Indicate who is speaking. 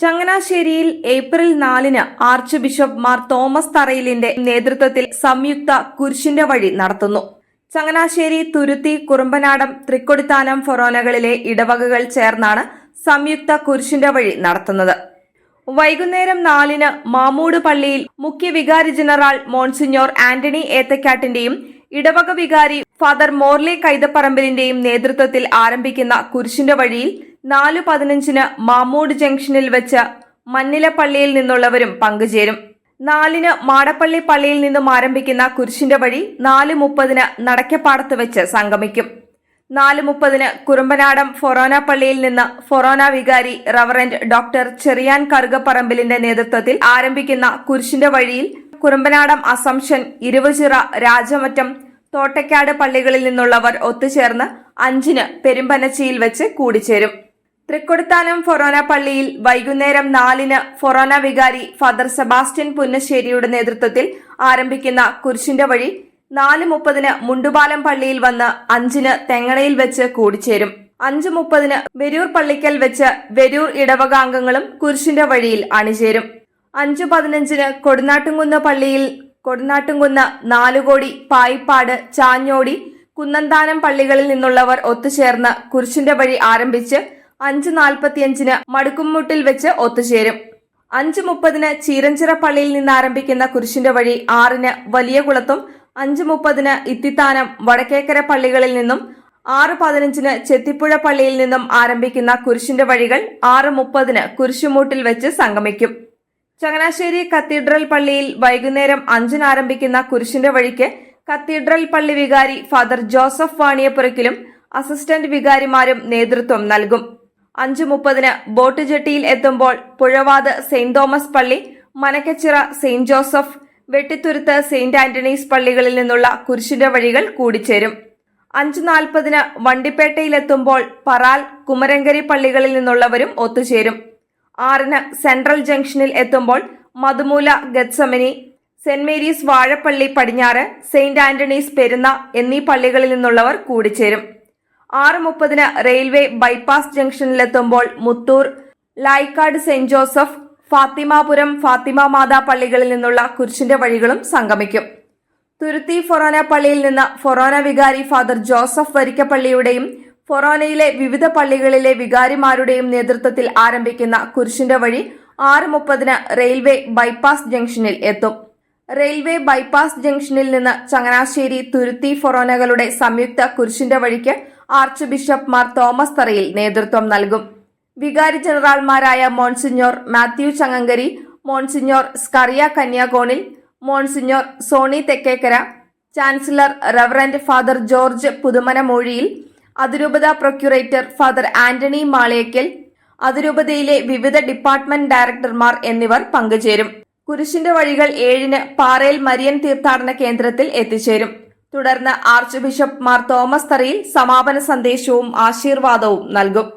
Speaker 1: ചങ്ങനാശ്ശേരിയിൽ ഏപ്രിൽ നാലിന് archbishop Mar Thomas തറയിലിന്റെ നേതൃത്വത്തിൽ സംയുക്ത കുരിശിന്റെ വഴി നടത്തുന്നു. ചങ്ങനാശ്ശേരി തുരുത്തി കുറുമ്പനാടം തൃക്കൊടിത്താനം ഫൊറോനകളിലെ ഇടവകകൾ ചേർന്നാണ് സംയുക്ത കുരിശിന്റെ വഴി നടത്തുന്നത്. വൈകുന്നേരം നാലിന് മാമൂട് പള്ളിയിൽ മുഖ്യ വികാരി ജനറൽ മോൺസിഞ്ഞോർ ആന്റണി ഏത്തക്കാട്ടിന്റെയും ഇടവക വികാരി ഫാദർ മോർലി കൈതപ്പറമ്പിലിന്റെയും നേതൃത്വത്തിൽ ആരംഭിക്കുന്ന കുരിശിന്റെ വഴിയിൽ നാല് പതിനഞ്ചിന് മാമൂട് ജംഗ്ഷനിൽ വെച്ച് മന്നിലപ്പള്ളിയിൽ നിന്നുള്ളവരും പങ്കുചേരും. നാലിന് മാടപ്പള്ളി പള്ളിയിൽ നിന്നും ആരംഭിക്കുന്ന കുരിശിന്റെ വഴി നാല് മുപ്പതിന് നടക്കപ്പാടത്ത് വെച്ച് സംഗമിക്കും. നാല് മുപ്പതിന് കുറുമ്പനാടം ഫൊറോന പള്ളിയിൽ നിന്ന് ഫൊറോന വികാരി റവറന്റ് ഡോക്ടർ ചെറിയാൻ കറുകപ്പറമ്പിലിന്റെ നേതൃത്വത്തിൽ ആരംഭിക്കുന്ന കുരിശിന്റെ വഴിയിൽ കുറുമ്പനാടം അസംഷൻ ഇരുവചിറ രാജമറ്റം തോട്ടക്കാട് പള്ളികളിൽ നിന്നുള്ളവർ ഒത്തുചേർന്ന് അഞ്ചിന് പെരുമ്പനച്ചിയിൽ വെച്ച് കൂടിച്ചേരും. തൃക്കൊടുത്താനം ഫൊറോന പള്ളിയിൽ വൈകുന്നേരം നാലിന് ഫൊറോന വികാരി ഫാദർ സെബാസ്റ്റ്യൻ പുന്നശ്ശേരിയുടെ നേതൃത്വത്തിൽ ആരംഭിക്കുന്ന കുരിശിന്റെ വഴി നാല് മുപ്പതിന് മുണ്ടുപാലം പള്ളിയിൽ വന്ന് അഞ്ചിന് തെങ്ങണയിൽ വെച്ച് കൂടിച്ചേരും. അഞ്ച് മുപ്പതിന് വെരൂർ പള്ളിക്കൽ വെച്ച് വെരൂർ ഇടവക അംഗങ്ങളും കുരിശിന്റെ വഴിയിൽ അണിചേരും. അഞ്ചു പതിനഞ്ചിന് കൊടുനാട്ടുംകുന്ന് പള്ളിയിൽ കൊടുനാട്ടുംകുന്ന് നാലുകോടി പായിപ്പാട് ചാഞ്ഞോടി കുന്നന്താനം പള്ളികളിൽ നിന്നുള്ളവർ ഒത്തുചേർന്ന് കുരിശിന്റെ വഴി ആരംഭിച്ച് അഞ്ച് നാൽപ്പത്തിയഞ്ചിന് മടുക്കുംമുട്ടിൽ വെച്ച് ഒത്തുചേരും. അഞ്ച് മുപ്പതിന് ചീരഞ്ചിറ പള്ളിയിൽ നിന്ന് ആരംഭിക്കുന്ന കുരിശിന്റെ വഴി ആറിന് വലിയ കുളത്തും അഞ്ച് മുപ്പതിന് ഇത്തിത്താനം വടക്കേക്കര പള്ളികളിൽ നിന്നും ആറ് പതിനഞ്ചിന് ചെത്തിപ്പുഴ പള്ളിയിൽ നിന്നും ആരംഭിക്കുന്ന കുരിശിന്റെ വഴികൾ ആറ് മുപ്പതിന് കുരിശുമൂട്ടിൽ വെച്ച് സംഗമിക്കും. ചങ്ങനാശ്ശേരി കത്തീഡ്രൽ പള്ളിയിൽ വൈകുന്നേരം അഞ്ചിന് ആരംഭിക്കുന്ന കുരിശിന്റെ വഴിക്ക് കത്തീഡ്രൽ പള്ളി വികാരി ഫാദർ ജോസഫ് വാണിയപ്പുറയ്ക്കിലും അസിസ്റ്റന്റ് വികാരിമാരും നേതൃത്വം നൽകും. അഞ്ചു മുപ്പതിന് ബോട്ട് ജെട്ടിയിൽ എത്തുമ്പോൾ പുഴവാത് സെയിന്റ് തോമസ് പള്ളി Manakkachira saint Joseph Vettithuruthu saint Antony's പള്ളികളിൽ നിന്നുള്ള കുരിശിന്റെ വഴികൾ കൂടിച്ചേരും. അഞ്ചു നാൽപ്പതിന് വണ്ടിപ്പേട്ടയിലെത്തുമ്പോൾ പറാൽ കുമരങ്കരി പള്ളികളിൽ നിന്നുള്ളവരും ഒത്തുചേരും. ആറിന് സെൻട്രൽ ജംഗ്ഷനിൽ എത്തുമ്പോൾ Madhumoola Gethsemane saint Mary's Vazhappally പടിഞ്ഞാറ് സെയിന്റ് ആന്റണീസ് പെരുന്ന എന്നീ പള്ളികളിൽ നിന്നുള്ളവർ കൂടിച്ചേരും. ആറ് മുപ്പതിന് railway bypass ജംഗ്ഷനിലെത്തുമ്പോൾ Muthoor Laikkad saint Joseph Fathimapuram Fatima Matha പള്ളികളിൽ നിന്നുള്ള കുരിശിന്റെ വഴികളും സംഗമിക്കും. തുരുത്തി ഫൊറോന പള്ളിയിൽ നിന്ന് ഫൊറോന വികാരി ഫാദർ ജോസഫ് വരിക്കപ്പള്ളിയുടെയും ഫൊറോനയിലെ വിവിധ പള്ളികളിലെ വികാരിമാരുടെയും നേതൃത്വത്തിൽ ആരംഭിക്കുന്ന കുരിശിന്റെ വഴി ആറ് മുപ്പതിന് റെയിൽവേ ബൈപ്പാസ് ജംഗ്ഷനിൽ എത്തും. റെയിൽവേ ബൈപ്പാസ് ജംഗ്ഷനിൽ നിന്ന് ചങ്ങനാശ്ശേരി തുരുത്തി ഫൊറോനകളുടെ സംയുക്ത കുരിശിന്റെ വഴിക്ക് ആർച്ച് ബിഷപ്പ് മാർ തോമസ് തറയിൽ നേതൃത്വം നൽകും. വികാരി ജനറൽമാരായ monsignor Mathew Changankari monsignor Skariah Kanyakonil monsignor Sony Thekkekara chancellor reverend father George Puthumanamoozhiyil അതിരൂപത പ്രൊക്യുറേറ്റർ ഫാദർ ആന്റണി മാളേക്കൽ അതിരൂപതയിലെ വിവിധ ഡിപ്പാർട്ട്മെന്റ് ഡയറക്ടർമാർ എന്നിവർ പങ്കുചേരും. കുരിശിന്റെ വഴികൾ ഏഴിന് പാറയിൽ മരിയൻ തീർത്ഥാടന കേന്ദ്രത്തിൽ എത്തിച്ചേരും. തുടർന്ന് ആർച്ച് ബിഷപ്പ് മാർ തോമസ് തറയിൽ സമാപന സന്ദേശവും ആശീർവാദവും നൽകും.